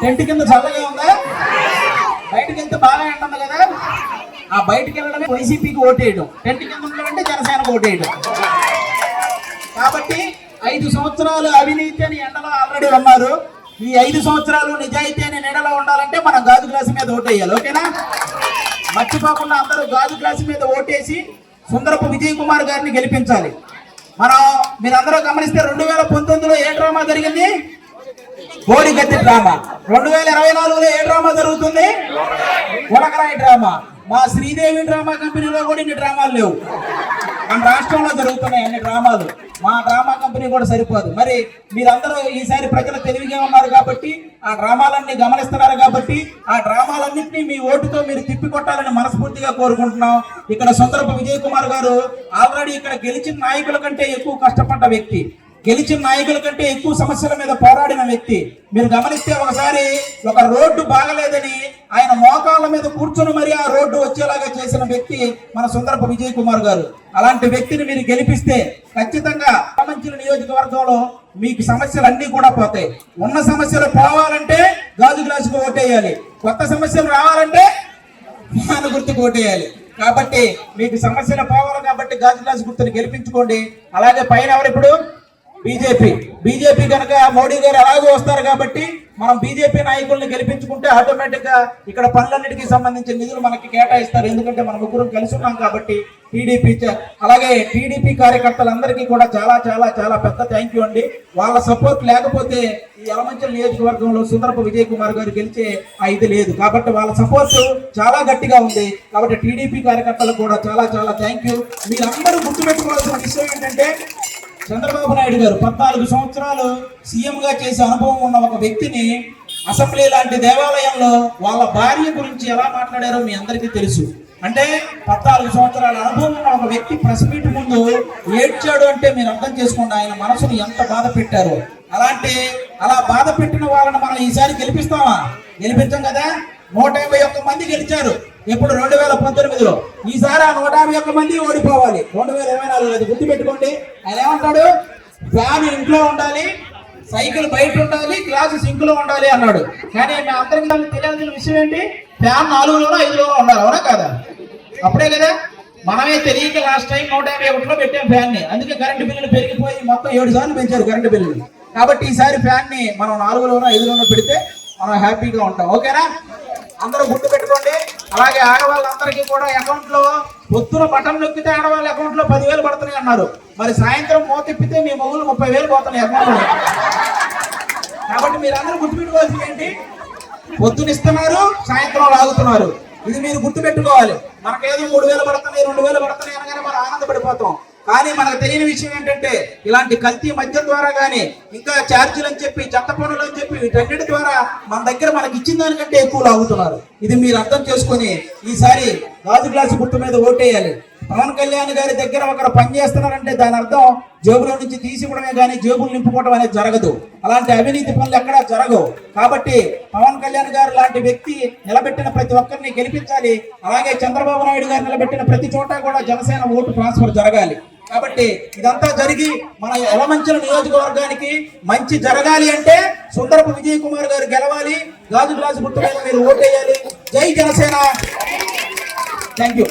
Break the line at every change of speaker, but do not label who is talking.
Tent కింద చల్లగా ఉందా? బయటకు వెళ్తే బాగా ఉంటుంది కదా. ఆ బయటకు వెళ్ళడమే వైసీపీకి ఓటేయడం. టెంట్ కింద ఉండడం జనసేనకు ఓటేయడం. కాబట్టి ఐదు సంవత్సరాలు అవినీతి అని ఎండలో ఆల్రెడీ ఉన్నారు. ఈ ఐదు సంవత్సరాలు నిజాయితీ అని నీడలో ఉండాలంటే మనం గాజు గ్లాసు మీద ఓటేయాలి ఓకేనా? మర్చిపోకుండా అందరూ గాజు గ్లాసు మీద ఓటేసి సుందరపు విజయ్ కుమార్ గారిని గెలిపించాలి. మనం మీరందరూ గమనిస్తే రెండు వేల పంతొమ్మిదిలో ఏ డ్రామా జరిగింది? కోడిగత్తి డ్రామా. రెండు వేల ఇరవై నాలుగులో ఏ డ్రామా జరుగుతుంది? కొడకరాయి డ్రామా. మా శ్రీదేవి డ్రామా కంపెనీలో కూడా ఇన్ని డ్రామాలు లేవు. మన రాష్ట్రంలో జరుగుతున్నాయి అన్ని డ్రామాలు. మా డ్రామా కంపెనీ కూడా సరిపోదు. మరి మీరందరూ ఈసారి ప్రజలు తెలివిగా ఉన్నారు కాబట్టి ఆ డ్రామాలన్నీ గమనిస్తున్నారు కాబట్టి ఆ డ్రామాలన్నింటినీ మీ ఓటుతో మీరు తిప్పికొట్టాలని మనస్ఫూర్తిగా కోరుకుంటున్నాం. ఇక్కడ సుందరపు విజయ్ కుమార్ గారు ఆల్రెడీ ఇక్కడ గెలిచిన నాయకుల కంటే ఎక్కువ కష్టపడ్డ వ్యక్తి. గెలిచిన నాయకుల కంటే ఎక్కువ సమస్యల మీద పోరాడిన వ్యక్తి. మీరు గమనిస్తే ఒకసారి ఒక రోడ్డు బాగలేదని ఆయన మోకాళ్ళ మీద కూర్చొని మరి ఆ రోడ్డు వచ్చేలాగా చేసిన వ్యక్తి మన సుందరపు విజయ్ కుమార్ గారు. అలాంటి వ్యక్తిని మీరు గెలిపిస్తే ఖచ్చితంగా మంచి నియోజకవర్గంలో మీకు సమస్యలు అన్నీ కూడా పోతాయి. ఉన్న సమస్యలు పోవాలంటే గాజు గ్లాసుకు ఓటేయాలి. కొత్త సమస్యలు రావాలంటే ఫ్యాన్ గుర్తుకు ఓటేయాలి. కాబట్టి మీకు సమస్యలు పోవాలి కాబట్టి గాజు గ్లాస్ గుర్తుని గెలిపించుకోండి. అలాగే పైన ఎవరు ఇప్పుడు? బీజేపీ. బీజేపీ కనుక మోడీ గారు అలాగే వస్తారు కాబట్టి మనం బీజేపీ నాయకుల్ని గెలిపించుకుంటే ఆటోమేటిక్గా ఇక్కడ పనులన్నిటికీ సంబంధించిన నిధులు మనకి కేటాయిస్తారు. ఎందుకంటే మనం ముగ్గురం కలిసి ఉన్నాం కాబట్టి టీడీపీ అలాగే టీడీపీ కార్యకర్తలందరికీ కూడా చాలా చాలా చాలా పెద్ద థ్యాంక్ యూ అండి. వాళ్ళ సపోర్ట్ లేకపోతే ఈ యలమంచల నియోజకవర్గంలో సుందరపు విజయ్ కుమార్ గారు గెలిచే ఆ ఇది లేదు. కాబట్టి వాళ్ళ సపోర్ట్ చాలా గట్టిగా ఉంది. కాబట్టి టీడీపీ కార్యకర్తలకు కూడా చాలా చాలా థ్యాంక్ యూ. మీరందరూ గుర్తుపెట్టుకోవాల్సిన విషయం ఏంటంటే చంద్రబాబు నాయుడు గారు పద్నాలుగు సంవత్సరాలు సీఎంగా చేసే అనుభవం ఉన్న ఒక వ్యక్తిని అసెంబ్లీ లాంటి దేవాలయంలో వాళ్ళ భార్య గురించి ఎలా మాట్లాడారో మీ అందరికీ తెలుసు. అంటే పద్నాలుగు సంవత్సరాల అనుభవం ఉన్న ఒక వ్యక్తి ప్రెస్ మీట్ ముందు ఏడ్చాడు అంటే మీరు అర్థం చేసుకోండి ఆయన మనసును ఎంత బాధ పెట్టారో. అలాంటి అలా బాధ పెట్టిన వాళ్ళని మనం ఈసారి గెలిపిస్తామా? గెలిపించాం కదా? నూట యాభై ఒక్క మంది గెలిచారు. ఇప్పుడు రెండు వేల పంతొమ్మిదిలో ఈసారి ఆ నూట యాభై ఒక్క మంది ఓడిపోవాలి. రెండు వేల ఇరవై నాలుగు అది గుర్తుపెట్టుకోండి. ఆయన ఏమంటాడు? ఫ్యాన్ ఇంట్లో ఉండాలి సైకిల్ బయట ఉండాలి గ్లాసు సింక్లో ఉండాలి అన్నాడు. కానీ మీ అందరికీ తెలియాల్సిన విషయం ఏంటి? ఫ్యాన్ నాలుగులోనో ఐదులోనో ఉండాలి అవునా కదా? అప్పుడే కదా? మనమే తెలియక లాస్ట్ టైం నూట యాభై ఒకటిలో పెట్టాం ఫ్యాన్ని అందుకే కరెంటు బిల్లులు పెరిగిపోయి మొత్తం ఏడు సార్లు పెంచారు కరెంటు బిల్లులు. కాబట్టి ఈసారి ఫ్యాన్ని మనం నాలుగులోనో ఐదులోనో పెడితే మనం హ్యాపీగా ఉంటాం. ఓకేనా? అందరూ గుర్తు పెట్టుకోండి. అలాగే ఆడవాళ్ళందరికీ కూడా అకౌంట్లో పొద్దున బటన్ నొక్కితే ఆడవాళ్ళ అకౌంట్లో పదివేలు పడుతున్నాయి అన్నారు. మరి సాయంత్రం మోతిప్పితే మీ మొగులు ముప్పై వేలు పోతున్నాయి అకౌంట్లో. కాబట్టి మీరు అందరూ గుర్తుపెట్టుకోవాల్సింది ఏంటి? పొద్దున ఇస్తున్నారు సాయంత్రం లాగుతున్నారు. ఇది మీరు గుర్తుపెట్టుకోవాలి మనకేదో మూడు వేలు పడుతున్నాయి రెండు వేలు పడుతున్నాయి అనగానే మనం ఆనందపడిపోతాం. కానీ మనకు తెలియని విషయం ఏంటంటే ఇలాంటి కల్తీ మద్యం ద్వారా కానీ ఇంకా ఛార్జీలు అని చెప్పి చెత్త పనులు అని చెప్పి వీటన్నిటి ద్వారా మన దగ్గర మనకి ఇచ్చిన దానికంటే ఎక్కువ లాగుతున్నారు ఇది మీరు అర్థం చేసుకొని ఈసారి గాజు గ్లాసు గుర్తు మీద ఓటేయాలి. పవన్ కళ్యాణ్ గారి దగ్గర ఒకరు పని చేస్తున్నారంటే దాని అర్థం జేబులో నుంచి తీసివ్వడమే కానీ జేబులు నింపుకోవడం అనేది జరగదు. అలాంటి అవినీతి పనులు ఎక్కడా జరగవు. కాబట్టి పవన్ కళ్యాణ్ గారు లాంటి వ్యక్తి నిలబెట్టిన ప్రతి ఒక్కరిని గెలిపించాలి. అలాగే చంద్రబాబు నాయుడు గారు నిలబెట్టిన ప్రతి చోట కూడా జనసేన ఓటు ట్రాన్స్ఫర్ జరగాలి. కాబట్టి ఇదంతా జరిగి మన ఎలమంచల నియోజకవర్గానికి మంచి జరగాలి అంటే సుందరపు విజయ్ కుమార్ గారు గెలవాలి. గాజు గ్లాసు గుర్తు మీద మీరు ఓటేయాలి జై జనసేన. Thank you.